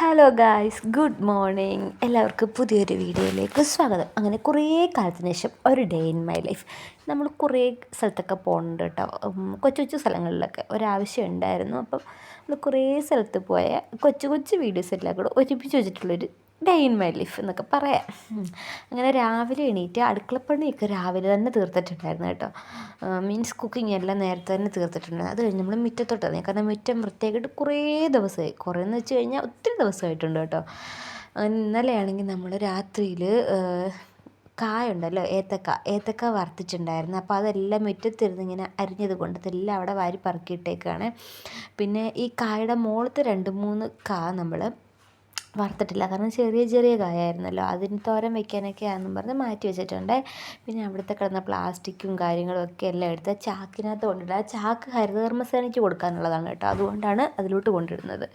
Hello guys good morning എല്ലാവർക്കും പുതിയൊരു വീഡിയോയിലേക്ക് സ്വാഗതം. അങ്ങനെ കുറേ കാലത്തിന് ശേഷം ഒരു ഡേ ഇൻ മൈ ലൈഫ് നമ്മൾ കുറേ സ്ഥലത്തൊക്കെ പോകുന്നുണ്ട് കേട്ടോ കൊച്ചു കൊച്ചു സ്ഥലങ്ങളിലൊക്കെ ഒരാവശ്യം ഉണ്ടായിരുന്നു. അപ്പം നമ്മൾ കുറേ സ്ഥലത്ത് പോയ കൊച്ചു കൊച്ചു വീഡിയോസ് എല്ലാം കൂടെ ഒരുമിച്ച് വെച്ചിട്ടുള്ളൊരു ഡേ ഇൻ മൈ ലൈഫ് എന്നൊക്കെ പറയാം. അങ്ങനെ രാവിലെ എണീറ്റ് അടുക്കളപ്പണിയൊക്കെ രാവിലെ തന്നെ തീർത്തിട്ടുണ്ടായിരുന്നു കേട്ടോ. മീൻസ് കുക്കിംഗ് എല്ലാം നേരത്തെ തന്നെ തീർത്തിട്ടുണ്ടായിരുന്നു അത് കഴിഞ്ഞ് നമ്മൾ മുറ്റത്തോട്ട് ഇറങ്ങി. കാരണം മുറ്റം വൃത്തിയാക്കിയിട്ട് കുറേ ദിവസമായി. കുറേ എന്ന് വെച്ച് കഴിഞ്ഞാൽ ഒത്തിരി ദിവസമായിട്ടുണ്ട് കേട്ടോ. ഇന്നലെയാണെങ്കിൽ നമ്മൾ രാത്രിയിൽ കായ ഉണ്ടല്ലോ ഏത്തക്ക. ഏത്തക്ക വറുത്തിട്ടുണ്ടായിരുന്നു. അപ്പോൾ അതെല്ലാം മുറ്റത്തിരുന്ന് ഇങ്ങനെ അരിഞ്ഞത് കൊണ്ട് അതെല്ലാം അവിടെ വാരി പറക്കിയിട്ടേക്കാണ്. പിന്നെ ഈ കായയുടെ മുകളത്തെ രണ്ട് മൂന്ന് കാ നമ്മൾ വറുത്തിട്ടില്ല. കാരണം ചെറിയ ചെറിയ കായായിരുന്നല്ലോ. അതിന് തോരൻ വെക്കാനൊക്കെ ആണെന്നും പറഞ്ഞ് മാറ്റി വെച്ചിട്ടുണ്ട്. പിന്നെ അവിടുത്തെ കിടന്ന പ്ലാസ്റ്റിക്കും കാര്യങ്ങളും ഒക്കെ എല്ലാം എടുത്ത് ചാക്കിനകത്ത് കൊണ്ടിടുക. ആ ചാക്ക് ഹരിതകർമ്മസേനയ്ക്ക് കൊടുക്കാനുള്ളതാണ് കേട്ടോ. അതുകൊണ്ടാണ് അതിലോട്ട് കൊണ്ടിടുന്നത്.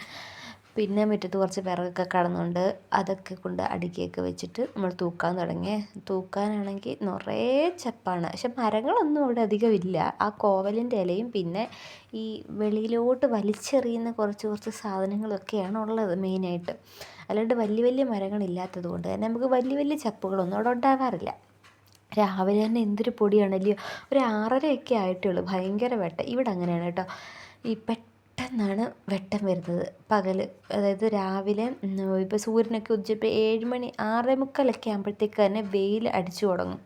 പിന്നെ മുറ്റത്ത് കുറച്ച് വിറകൊക്കെ കിടന്നുണ്ട് അതൊക്കെ കൊണ്ട് അടുക്കിയൊക്കെ വെച്ചിട്ട് നമ്മൾ തൂക്കാൻ തുടങ്ങി തൂക്കാനാണെങ്കിൽ നിറയെ ചപ്പാണ്. പക്ഷെ മരങ്ങളൊന്നും അവിടെ അധികം ഇല്ല ആ കോവലിന്റെ ഇലയും പിന്നെ ഈ വെളിയിലോട്ട് വലിച്ചെറിയുന്ന കുറച്ച് കുറച്ച് സാധനങ്ങളൊക്കെയാണ് ഉള്ളത് മെയിനായിട്ട്. അല്ലാണ്ട് വലിയ വലിയ മരങ്ങളില്ലാത്തത് കൊണ്ട് തന്നെ നമുക്ക് വലിയ വലിയ ചപ്പുകളൊന്നും അവിടെ ഉണ്ടാകാറില്ല രാവിലെ തന്നെ എന്തൊരു പൊടിയാണല്ലയോ? ഒരു ആറരയൊക്കെ ആയിട്ടേ ഉള്ളൂ ഭയങ്കര വെട്ടം. ഇവിടെ അങ്ങനെയാണ് കേട്ടോ. ഈ പെട്ടെന്നാണ് വെട്ടം വരുന്നത്. പകൽ അതായത് രാവിലെ ഇപ്പോൾ സൂര്യനൊക്കെ ഉദിച്ചപ്പോൾ ഏഴ് മണി ആറേ മുക്കാലൊക്കെ ആകുമ്പോഴത്തേക്ക് തന്നെ വെയിൽ അടിച്ചു തുടങ്ങും.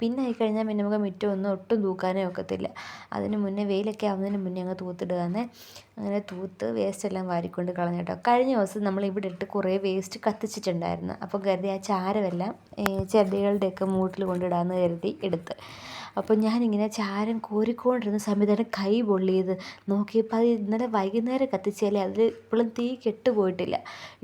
പിന്നെ ആയിക്കഴിഞ്ഞാൽ പിന്നെ നമുക്ക് മുറ്റമൊന്നും ഒട്ടും തൂക്കാനേ ഒക്കത്തില്ല. അതിന് മുന്നേ വെയിലൊക്കെ ആവുന്നതിന് മുന്നേ അങ്ങ് തൂത്തിടുകയെന്നേ അങ്ങനെ തൂത്ത് വേസ്റ്റ് എല്ലാം വാരിക്കൊണ്ട് കളഞ്ഞു കേട്ടോ കഴിഞ്ഞ ദിവസം നമ്മൾ ഇവിടെ ഇട്ട് കുറേ വേസ്റ്റ് കത്തിച്ചിട്ടുണ്ടായിരുന്നു. അപ്പോൾ കരുതി ആ ചാരമെല്ലാം ചെടികളുടെയൊക്കെ മൂട്ടിൽ കൊണ്ടിടാമെന്ന് കരുതി എടുത്ത്. അപ്പോൾ ഞാനിങ്ങനെ ചാരം കോരിക്കൊണ്ടിരുന്ന സമയത്താണ് കൈ പൊള്ളിയത്. നോക്കിയപ്പോൾ അത് ഇന്നലെ വൈകുന്നേരം കത്തിച്ചാലേ അതിൽ ഇപ്പോഴും തീ കെട്ടുപോയിട്ടില്ല.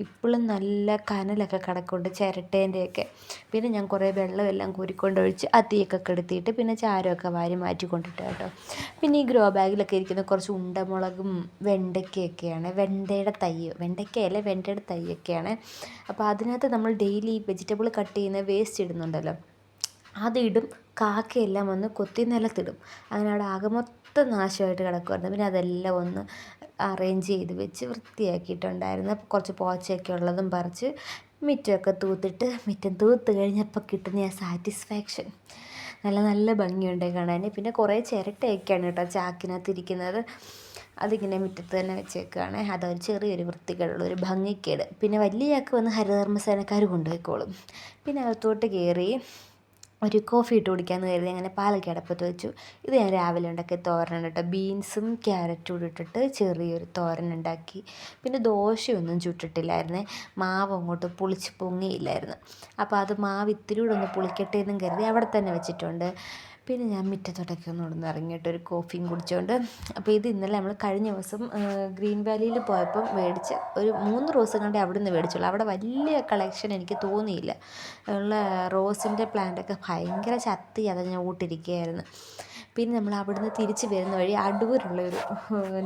ഇപ്പോഴും നല്ല കനലൊക്കെ കിടക്കുന്നുണ്ട് ചിരട്ടേന്റെയൊക്കെ. പിന്നെ ഞാൻ കുറേ വെള്ളമെല്ലാം കോരിക്കൊണ്ടൊഴിച്ച് ആ തീയൊക്കെ കെടുത്തിയിട്ട് പിന്നെ ചാരമൊക്കെ വാരി മാറ്റിക്കൊണ്ടിട്ട് കേട്ടോ. പിന്നെ ഈ ഗ്രോ ബാഗിലൊക്കെ ഇരിക്കുന്ന കുറച്ച് ഉണ്ടമുളകും വെണ്ടയ്ക്കയൊക്കെയാണ്. വെണ്ടയുടെ തൈ വെണ്ടയ്ക്കയല്ല വെണ്ടയുടെ തൈയൊക്കെയാണ്. അപ്പോൾ അതിനകത്ത് നമ്മൾ ഡെയിലി വെജിറ്റബിൾ കട്ട് ചെയ്യുന്ന വേസ്റ്റ് ഇടുന്നുണ്ടല്ലോ. അതിടും കാക്കയെല്ലാം വന്ന് കൊത്തി നിലത്തിടും. അങ്ങനെ അവിടെ ആകെ മൊത്തം നാശമായിട്ട് കിടക്കുമായിരുന്നു പിന്നെ അതെല്ലാം ഒന്ന് അറേഞ്ച് ചെയ്ത് വെച്ച് വൃത്തിയാക്കിയിട്ടുണ്ടായിരുന്നു. കുറച്ച് പോച്ചയൊക്കെ ഉള്ളതും പറിച്ച് മുറ്റമൊക്കെ തൂത്തിട്ട് മുറ്റം തൂത്ത് കഴിഞ്ഞപ്പോൾ കിട്ടുന്ന ആ സാറ്റിസ്ഫാക്ഷൻ നല്ല നല്ല ഭംഗിയുണ്ട് കാണാൻ. പിന്നെ കുറേ ചിരട്ടയൊക്കെയാണ് കേട്ടോ ചാക്കിനകത്ത് ഇരിക്കുന്നത് അതിങ്ങനെ മുറ്റത്ത് തന്നെ വെച്ചേക്കുകയാണ് അതൊരു ചെറിയൊരു വൃത്തികേടുള്ള ഒരു ഭംഗിക്കേട്. പിന്നെ വലിയ ചാക്ക് വന്ന് ഹരിതകർമ്മസേനക്കാർ കൊണ്ടുപോയിക്കോളും. പിന്നെ അകത്തോട്ട് കയറി ഒരു കോഫി ഇട്ട് കുടിക്കാമെന്ന് കരുതി അങ്ങനെ പാലൊക്കെ അടപ്പത്ത് വെച്ചു. ഇത് ഞാൻ രാവിലെ ഉണ്ടാക്കിയ തോരനാണ് കേട്ടോ ബീൻസും ക്യാരറ്റും കൂടി ഇട്ടിട്ട് ചെറിയൊരു തോരൻ ഉണ്ടാക്കി. പിന്നെ ദോശയൊന്നും ചുട്ടിട്ടില്ലായിരുന്നേ. മാവ് അങ്ങോട്ട് പുളിച്ച് പൊങ്ങിയില്ലായിരുന്നു. അപ്പോൾ അത് മാവ് ഇത്തിരി കൂടെ ഒന്ന് പുളിക്കട്ടെ എന്നും കരുതി അവിടെ തന്നെ വെച്ചിട്ടുണ്ട്. പിന്നെ ഞാൻ മുറ്റത്തോട്ടൊക്കെ ഒന്ന് ഇവിടുന്ന് ഇറങ്ങിയിട്ട് ഒരു കോഫിയും കുടിച്ചുകൊണ്ട് അപ്പോൾ ഇത് ഇന്നലെ നമ്മൾ കഴിഞ്ഞ ദിവസം ഗ്രീൻ വാലിയിൽ പോയപ്പം മേടിച്ച ഒരു മൂന്ന് റോസ് കണ്ടേ അവിടെ നിന്ന് മേടിച്ചുള്ളൂ. അവിടെ വലിയ കളക്ഷൻ എനിക്ക് തോന്നിയില്ല. ഉള്ള റോസിന്റെ പ്ലാന്റൊക്കെ ഭയങ്കര ചത്തി അതഞ്ഞോട്ടിരിക്കുകയായിരുന്നു പിന്നെ നമ്മൾ അവിടുന്ന് തിരിച്ച് വരുന്ന വഴി അടൂരുള്ള ഒരു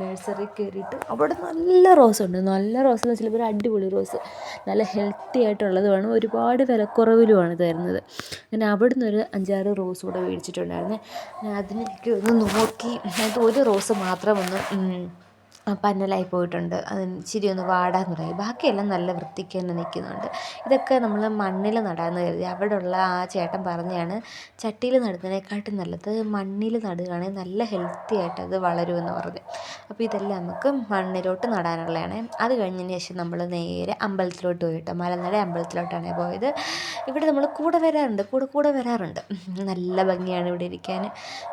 നഴ്സറി കയറിയിട്ട് അവിടെ നല്ല റോസ് ഉണ്ട്. നല്ല റോസ് എന്ന് വെച്ചാൽ ഒരു അടിപൊളി റോസ് നല്ല ഹെൽത്തി ആയിട്ടുള്ളതുമാണ് ഒരുപാട് വിലക്കുറവിലുമാണ് തരുന്നത്. അങ്ങനെ അവിടുന്ന് ഒരു അഞ്ചാറ് റോസ് കൂടെ മേടിച്ചിട്ടുണ്ടായിരുന്നു. ഞാൻ അതിനൊക്കെ ഒന്ന് നോക്കി. അത് ഒരു റോസ് മാത്രം ഒന്ന് പന്നലായി പോയിട്ടുണ്ട്. അത് ഇച്ചിരി ഒന്ന് വാടാൻ തുടങ്ങി ബാക്കിയെല്ലാം നല്ല വൃത്തിക്ക് തന്നെ നിൽക്കുന്നുണ്ട്. ഇതൊക്കെ നമ്മൾ മണ്ണിൽ നടാമെന്ന് കരുതി. അവിടെയുള്ള ആ ചേട്ടൻ പറഞ്ഞതാണ് ചട്ടിയിൽ നടുന്നതിനെക്കാട്ടും നല്ലത് മണ്ണിൽ നടുകയാണെങ്കിൽ നല്ല ഹെൽത്തി ആയിട്ട് അത് വളരുമെന്ന് പറഞ്ഞു. അപ്പോൾ ഇതെല്ലാം നമുക്ക് മണ്ണിലോട്ട് നടാനുള്ളതാണ്. അത് കഴിഞ്ഞതിന് ശേഷം നമ്മൾ നേരെ അമ്പലത്തിലോട്ട് പോയിട്ട് മലനട അമ്പലത്തിലോട്ടാണ് പോയത്. ഇവിടെ നമ്മൾ കൂടെ വരാറുണ്ട് കൂടെ കൂടെ വരാറുണ്ട്. നല്ല ഭംഗിയാണ് ഇവിടെ ഇരിക്കാൻ.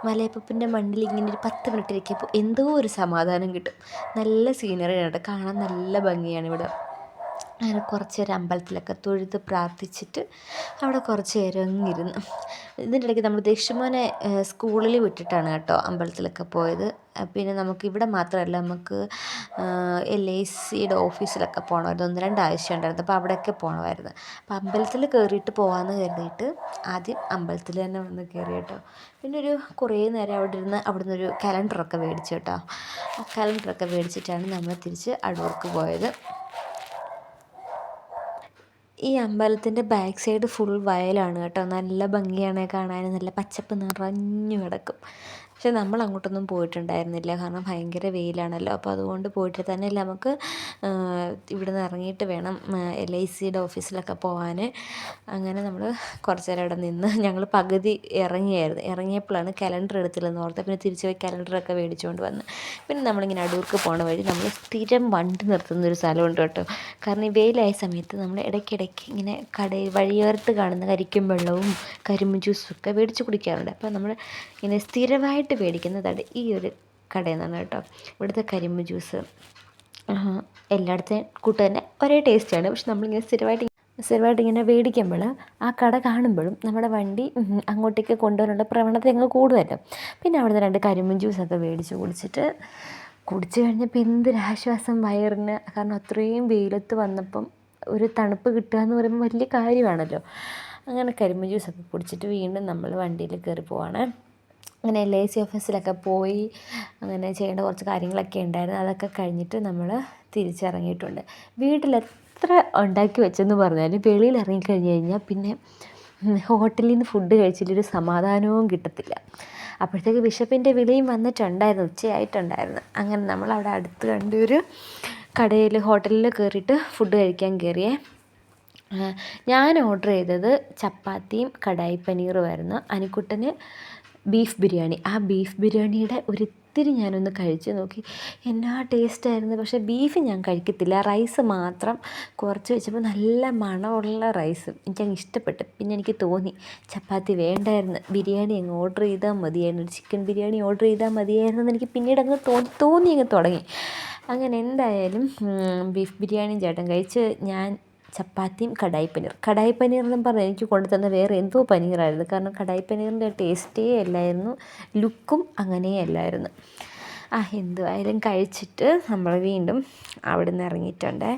മലയപ്പൂപ്പിന്റെ മണ്ണിൽ ഇങ്ങനെ ഒരു പത്ത് മിനിറ്റ് ഇരിക്കുമ്പോൾ എന്തോ ഒരു സമാധാനം കിട്ടും. നല്ല സീനറിയാണ് കേട്ടോ. കാണാൻ നല്ല ഭംഗിയാണ് ഇവിടെ. അങ്ങനെ കുറച്ച് നേരം അമ്പലത്തിലൊക്കെ തൊഴുത് പ്രാർത്ഥിച്ചിട്ട് അവിടെ കുറച്ച് നേരം അങ്ങ് ഇരുന്നു. ഇതിന്റെ ഇടയ്ക്ക് നമ്മൾ ദക്ഷിമോനെ സ്കൂളിൽ വിട്ടിട്ടാണ് കേട്ടോ അമ്പലത്തിലൊക്കെ പോയത്. പിന്നെ നമുക്ക് ഇവിടെ മാത്രമല്ല നമുക്ക് എൽ ഐ സിയുടെ ഓഫീസിലൊക്കെ പോകണമായിരുന്നു ഒന്ന് രണ്ട് ആവശ്യം ഉണ്ടായിരുന്നു. അപ്പോൾ അവിടെയൊക്കെ പോകണമായിരുന്നു അപ്പോൾ അമ്പലത്തിൽ കയറിയിട്ട് പോകാമെന്ന് കരുതിയിട്ട് ആദ്യം അമ്പലത്തിൽ തന്നെ വന്ന് കയറി കേട്ടോ. പിന്നെ ഒരു കുറേ നേരം അവിടെ ഇരുന്ന് അവിടെ നിന്നൊരു കലണ്ടറൊക്കെ മേടിച്ചു കേട്ടോ. ആ കലണ്ടറൊക്കെ മേടിച്ചിട്ടാണ് നമ്മൾ തിരിച്ച് അടൂർക്ക് പോയത്. ഈ അമ്പലത്തിന്റെ ബാക്ക് സൈഡ് ഫുൾ വയലാണ് കേട്ടോ. നല്ല ഭംഗിയാണ് കാണാൻ. നല്ല പച്ചപ്പ് നിറഞ്ഞു കിടക്കും. പക്ഷേ നമ്മൾ അങ്ങോട്ടൊന്നും പോയിട്ടുണ്ടായിരുന്നില്ല. കാരണം ഭയങ്കര വെയിലാണല്ലോ. അപ്പോൾ അതുകൊണ്ട് പോയിട്ട് തന്നെ നമുക്ക് ഇവിടെ നിന്ന് ഇറങ്ങിയിട്ട് വേണം എൽ ഐ സിയുടെ ഓഫീസിലൊക്കെ പോകാൻ അങ്ങനെ നമ്മൾ കുറച്ച് നേരം അവിടെ നിന്ന് ഞങ്ങൾ പകുതി ഇറങ്ങിയായിരുന്നു. ഇറങ്ങിയപ്പോഴാണ് കലണ്ടർ എടുത്തില്ലെന്ന് ഓർത്ത് പിന്നെ തിരിച്ചു പോയി കലണ്ടറൊക്കെ മേടിച്ചുകൊണ്ട് വന്ന്. പിന്നെ നമ്മളിങ്ങനെ അടൂർക്ക് പോണ വഴി നമ്മൾ സ്ഥിരം വണ്ടി നിർത്തുന്ന ഒരു സ്ഥലമുണ്ട് കേട്ടോ. കാരണം ഈ വെയിലായ സമയത്ത് നമ്മൾ ഇടയ്ക്കിടയ്ക്ക് ഇങ്ങനെ കടയിൽ വഴിയോരത്ത് കാണുന്ന കരിക്കും വെള്ളവും കരിമ്പ് ജ്യൂസും ഒക്കെ മേടിച്ച് കുടിക്കാറുണ്ട്. അപ്പോൾ നമ്മൾ ഇങ്ങനെ സ്ഥിരമായിട്ട് മേടിക്കുന്നതാണ് ഈ ഒരു കടയിൽ നിന്നാണ് കേട്ടോ. ഇവിടുത്തെ കരിമ്പ് ജ്യൂസ്. എല്ലായിടത്തെയും കൂട്ട് തന്നെ ഒരേ ടേസ്റ്റാണ് പക്ഷെ നമ്മളിങ്ങനെ സ്ഥിരമായിട്ട് സ്ഥിരമായിട്ട് ഇങ്ങനെ മേടിക്കുമ്പോൾ ആ കട കാണുമ്പോഴും നമ്മുടെ വണ്ടി അങ്ങോട്ടേക്ക് കൊണ്ടുവരാനുള്ള പ്രവണത ഞങ്ങൾ കൂടുതലും പിന്നെ അവിടുന്ന് രണ്ട് കരിമ്പൻ ജ്യൂസൊക്കെ മേടിച്ച് കുടിച്ചിട്ട് കുടിച്ച് കഴിഞ്ഞപ്പോൾ എന്തൊരാശ്വാസം വയറിന്. കാരണം അത്രയും വെയിലത്ത് വന്നപ്പം ഒരു തണുപ്പ് കിട്ടുക എന്ന് പറയുമ്പോൾ വലിയ കാര്യമാണല്ലോ. അങ്ങനെ കരിമ്പൻ ജ്യൂസൊക്കെ കുടിച്ചിട്ട് വീണ്ടും നമ്മൾ വണ്ടിയിൽ കയറി പോവാണ്. അങ്ങനെ എൽ ഐ സി ഓഫീസിലൊക്കെ പോയി അങ്ങനെ ചെയ്യേണ്ട കുറച്ച് കാര്യങ്ങളൊക്കെ ഉണ്ടായിരുന്നു. അതൊക്കെ കഴിഞ്ഞിട്ട് നമ്മൾ തിരിച്ചിറങ്ങിയിട്ടുണ്ട്. വീട്ടിൽ എത്ര ഉണ്ടാക്കി വെച്ചെന്ന് പറഞ്ഞാലും വെളിയിൽ ഇറങ്ങിക്കഴിഞ്ഞ് കഴിഞ്ഞാൽ പിന്നെ ഹോട്ടലിൽ നിന്ന് ഫുഡ് കഴിച്ചിട്ടൊരു സമാധാനവും കിട്ടത്തില്ല. അപ്പോഴത്തേക്ക് ബിഷപ്പിന്റെ വിളിയും വന്നിട്ടുണ്ടായിരുന്നു ഉച്ചയായിട്ടുണ്ടായിരുന്നു. അങ്ങനെ നമ്മൾ അവിടെ അടുത്ത് കണ്ടൊരു കടയിൽ ഹോട്ടലിൽ കയറിയിട്ട് ഫുഡ് കഴിക്കാൻ കയറിയേ. ഞാൻ ഓർഡർ ചെയ്തത് ചപ്പാത്തിയും കടായി പനീറുമായിരുന്നു അനിക്കുട്ടന് ബീഫ് ബിരിയാണി. ആ ബീഫ് ബിരിയാണിയുടെ ഒരിത്തിരി ഞാനൊന്ന് കഴിച്ച് നോക്കി. എന്നാ ടേസ്റ്റായിരുന്നു. പക്ഷേ ബീഫ് ഞാൻ കഴിക്കത്തില്ല. റൈസ് മാത്രം കുറച്ച് വെച്ചപ്പോൾ നല്ല മണമുള്ള റൈസ് എനിക്കങ്ങ് ഇഷ്ടപ്പെട്ടു. പിന്നെ എനിക്ക് തോന്നി ചപ്പാത്തി വേണ്ടായിരുന്നു. ബിരിയാണി അങ്ങ് ഓർഡർ ചെയ്താൽ മതിയായിരുന്നു. ചിക്കൻ ബിരിയാണി ഓർഡർ ചെയ്താൽ മതിയായിരുന്നു എന്ന് എനിക്ക് പിന്നീട് അങ്ങ് തോന്നി തോന്നി അങ്ങ് തുടങ്ങി. അങ്ങനെ എന്തായാലും ബീഫ് ബിരിയാണിയും ചേട്ടൻ കഴിച്ച് ഞാൻ ചപ്പാത്തിയും കടായി പനീർ കടായി പനീർ എന്നും പറഞ്ഞാൽ എനിക്ക് കൊണ്ടുതന്ന വേറെ എന്തോ പനീറായിരുന്നു. കാരണം കടായി പനീറിന്റെ ടേസ്റ്റേ അല്ലായിരുന്നു. ലുക്കും അങ്ങനെ അല്ലായിരുന്നു ആ എന്തുവായാലും കഴിച്ചിട്ട് നമ്മൾ വീണ്ടും അവിടെ നിന്ന് ഇറങ്ങിയിട്ടുണ്ട്.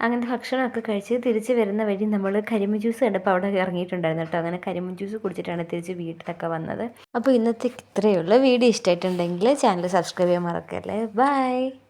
അങ്ങനെ ഭക്ഷണമൊക്കെ കഴിച്ച് തിരിച്ച് വരുന്ന വഴി നമ്മൾ കരിമ്പ് ജ്യൂസ് കണ്ടപ്പോൾ അവിടെ ഇറങ്ങിയിട്ടുണ്ടായിരുന്നു കേട്ടോ. അങ്ങനെ കരിമ്പ് ജ്യൂസ് കുടിച്ചിട്ടാണ് തിരിച്ച് വീട്ടിലൊക്കെ വന്നത്. അപ്പോൾ ഇന്നത്തെ ഇത്രയേ ഉള്ളൂ. വീഡിയോ ഇഷ്ടമായിട്ടുണ്ടെങ്കിൽ ചാനൽ സബ്സ്ക്രൈബ് ചെയ്യാൻ മറക്കല്ലേ. ബൈ.